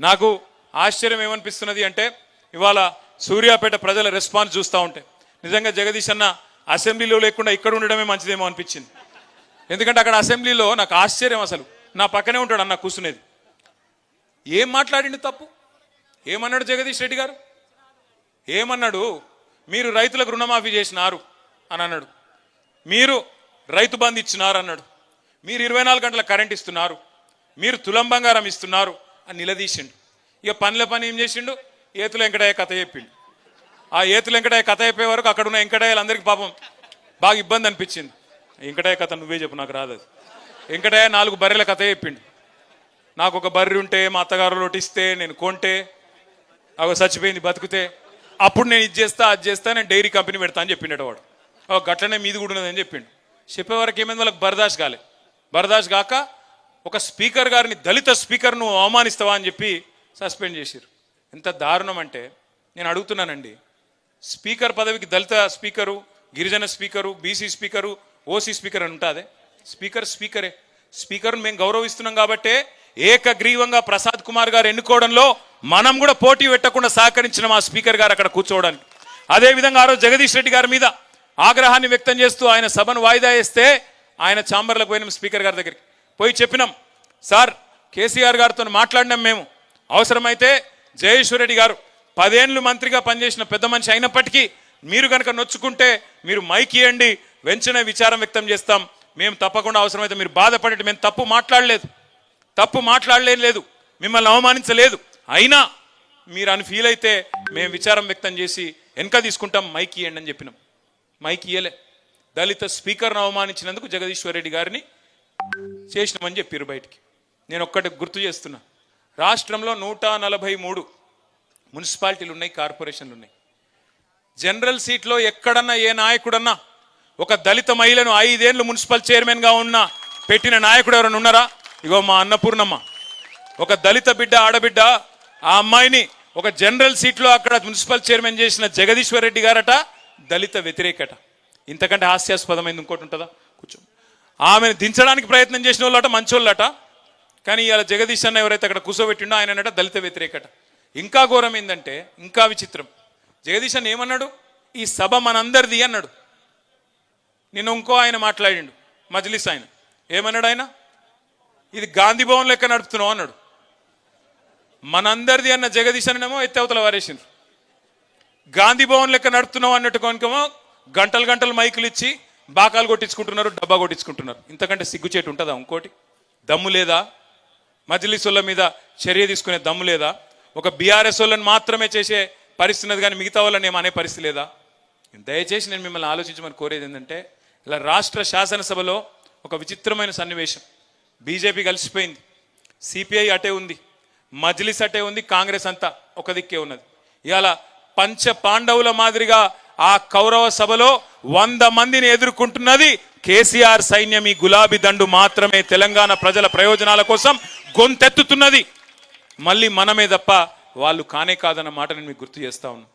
నాకు ఆశ్చర్యం ఏమనిపిస్తున్నది అంటే ఇవాళ సూర్యాపేట ప్రజల రెస్పాన్స్ చూస్తూ ఉంటే నిజంగా జగదీష్ అన్న అసెంబ్లీలో లేకుండా ఇక్కడ ఉండడమే మంచిదేమో అనిపించింది. ఎందుకంటే అక్కడ అసెంబ్లీలో నాకు ఆశ్చర్యం అసలు. నా పక్కనే ఉంటాడు అన్న కూర్చునేది ఏం మాట్లాడిండు తప్పు? ఏమన్నాడు జగదీష్ రెడ్డి గారు? ఏమన్నాడు? మీరు రైతులకు రుణమాఫీ చేసినారు అని అన్నాడు. మీరు రైతు బంధు ఇచ్చినారు అన్నాడు. మీరు ఇరవై నాలుగు గంటల కరెంట్ ఇస్తున్నారు. మీరు తులం బంగారం ఇస్తున్నారు. అని నిలదీసిండు. ఇక పనుల పని ఏం చేసిండు? ఏతుల వెంకటయ్య కథ చెప్పిండు. ఆ ఏతుల వెంకటయ్య కథ చెప్పే వరకు అక్కడ ఉన్న వెంకటయ్యలందరికీ పాపం బాగా ఇబ్బంది అనిపించింది. వెంకటయ్య కథ నువ్వే చెప్పు నాకు రాదు అది. వెంకటయ్య నాలుగు బర్రెల కథ చెప్పిండు. నాకు ఒక బర్రె ఉంటే మా అత్తగారు లోటిస్తే నేను కొంటే అవి చచ్చిపోయింది బతికితే అప్పుడు నేను ఇది చేస్తా అది చేస్తా నేను డైరీ కంపెనీ పెడతా అని చెప్పిండట వాడు. ఓ గట్లనే మీది కూడా ఉన్నదని చెప్పిండు. చెప్పే వరకు ఏమైంది? వాళ్ళకి బర్దాష్ కాలే. బర్దాష్ కాక ఒక స్పీకర్ గారిని దళిత స్పీకర్ను అవమానిస్తావా అని చెప్పి సస్పెండ్ చేశారు. ఎంత దారుణం అంటే నేను అడుగుతున్నానండి స్పీకర్ పదవికి దళిత స్పీకరు గిరిజన speaker BC speaker OC speaker అని ఉంటుంది? స్పీకర్ స్పీకరే. స్పీకర్ను మేము గౌరవిస్తున్నాం కాబట్టే ఏకగ్రీవంగా ప్రసాద్ కుమార్ గారు ఎన్నుకోవడంలో మనం కూడా పోటీ పెట్టకుండా సహకరించిన మా స్పీకర్ గారు అక్కడ కూర్చోవడానికి. అదేవిధంగా ఆ రోజు జగదీష్ రెడ్డి గారి మీద ఆగ్రహాన్ని వ్యక్తం చేస్తూ ఆయన సభను వాయిదా వేస్తే ఆయన ఛాంబర్లకు పోయినాం స్పీకర్ గారి దగ్గరికి. పోయి చెప్పినాం సార్ కేసీఆర్ గారితో మాట్లాడినాం మేము. అవసరమైతే జయేశ్వర్ రెడ్డి గారు పదేండ్లు మంత్రిగా పనిచేసిన పెద్ద మనిషి అయినప్పటికీ మీరు కనుక నొచ్చుకుంటే మీరు మైక్ ఇవ్వండి వెంచనే విచారం వ్యక్తం చేస్తాం. మేము తప్పకుండా అవసరమైతే మీరు బాధపడేటి మేము తప్పు మాట్లాడలేదు. తప్పు మాట్లాడలేదు లేదు మిమ్మల్ని అవమానించలేదు. అయినా మీరు అని ఫీల్ అయితే మేము విచారం వ్యక్తం చేసి వెనక తీసుకుంటాం మైక్ ఇవ్వండి అని చెప్పినాం. మైక్ ఇయ్యలే. దళిత స్పీకర్ను అవమానించినందుకు జగదీశ్వర్ రెడ్డి గారిని చేసినామని చెప్పారు బయటికి. నేను ఒక్కటి గుర్తు చేస్తున్నా. రాష్ట్రంలో నూట నలభై మూడు మున్సిపాలిటీలు ఉన్నాయి కార్పొరేషన్లు ఉన్నాయి. జనరల్ సీట్లో ఎక్కడన్నా ఏ నాయకుడన్నా ఒక దళిత మహిళను ఐదేళ్ళు మున్సిపల్ చైర్మన్గా ఉన్న పెట్టిన నాయకుడు ఎవరైనా ఉన్నారా? ఇగో మా అన్నపూర్ణమ్మ. ఒక దళిత బిడ్డ ఆడబిడ్డ ఆ అమ్మాయిని ఒక జనరల్ సీట్లో అక్కడ మున్సిపల్ చైర్మన్ చేసిన జగదీశ్వర్ రెడ్డి గారట దళిత వ్యతిరేకట. ఇంతకంటే హాస్యాస్పదమైంది ఇంకోటి ఉంటుందా? కూర్చో. ఆమెను దించడానికి ప్రయత్నం చేసిన వాళ్ళట మంచోళ్ళట. కానీ ఇవాళ జగదీష్ అన్న ఎవరైతే అక్కడ కూర్చోబెట్టిండో ఆయన అన్నట దళిత వ్యతిరేకట. ఇంకా ఘోరం ఏంటంటే ఇంకా విచిత్రం. జగదీష్ అన్న ఏమన్నాడు? ఈ సభ మనందరిది అన్నాడు. నిన్న ఇంకో ఆయన మాట్లాడిండు మజ్లిస్ ఆయన. ఏమన్నాడు ఆయన? ఇది గాంధీ భవన్ లెక్క నడుపుతున్నావు అన్నాడు. మనందరిది అన్న జగదీష్ అన్నమో ఎత్తవతల వారేసిండ్రు. గాంధీ భవన్ లెక్క నడుపుతున్నావు అన్నట్టు కొనుకేమో గంటలు గంటలు మైకులు ఇచ్చి బాకాలు కొట్టించుకుంటున్నారు డబ్బా కొట్టించుకుంటున్నారు. ఇంతకంటే సిగ్గుచేటు ఉంటుందా ఇంకోటి? దమ్ము లేదా? మజ్లిసుల మీద చర్య తీసుకునే దమ్ము లేదా? ఒక బీఆర్ఎస్ వాళ్ళని మాత్రమే చేసే పరిస్థితి ఉన్నది కానీ మిగతా వాళ్ళని ఏమనే పరిస్థితి లేదా? దయచేసి నేను మిమ్మల్ని ఆలోచించమని కోరేది ఏంటంటే ఇలా రాష్ట్ర శాసనసభలో ఒక విచిత్రమైన సన్నివేశం. బీజేపీ కలిసిపోయింది. సిపిఐ అటే ఉంది. మజ్లిస్ అటే ఉంది. కాంగ్రెస్ అంతా ఒక దిక్కే ఉన్నది. ఇవాళ పంచ పాండవుల మాదిరిగా ఆ కౌరవ సభలో వంద మందిని ఎదుర్కొంటున్నది కేసీఆర్ సైన్యం. ఈ గులాబీ దండు మాత్రమే తెలంగాణ ప్రజల ప్రయోజనాల కోసం గొంతెత్తుతున్నది. మళ్ళీ మనమే తప్ప వాళ్ళు కానే కాదన్న మాట నేను మీకు గుర్తు చేస్తా ఉన్నాను